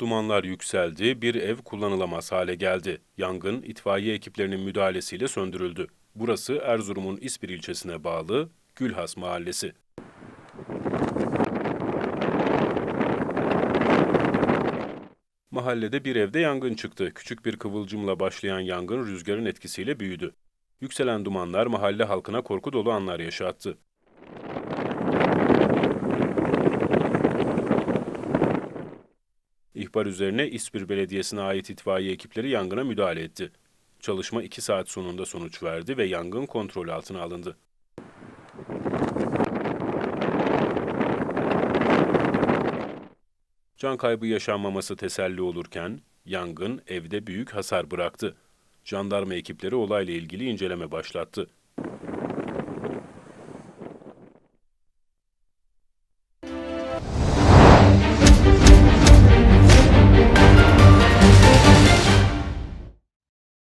Dumanlar yükseldi, bir ev kullanılamaz hale geldi. Yangın itfaiye ekiplerinin müdahalesiyle söndürüldü. Burası Erzurum'un İspir ilçesine bağlı Gülhas Mahallesi. Mahallede bir evde yangın çıktı. Küçük bir kıvılcımla başlayan yangın rüzgarın etkisiyle büyüdü. Yükselen dumanlar mahalle halkına korku dolu anlar yaşattı. İhbar üzerine İspir Belediyesi'ne ait itfaiye ekipleri yangına müdahale etti. Çalışma 2 saat sonunda sonuç verdi ve yangın kontrol altına alındı. Can kaybı yaşanmaması teselli olurken yangın evde büyük hasar bıraktı. Jandarma ekipleri olayla ilgili inceleme başlattı.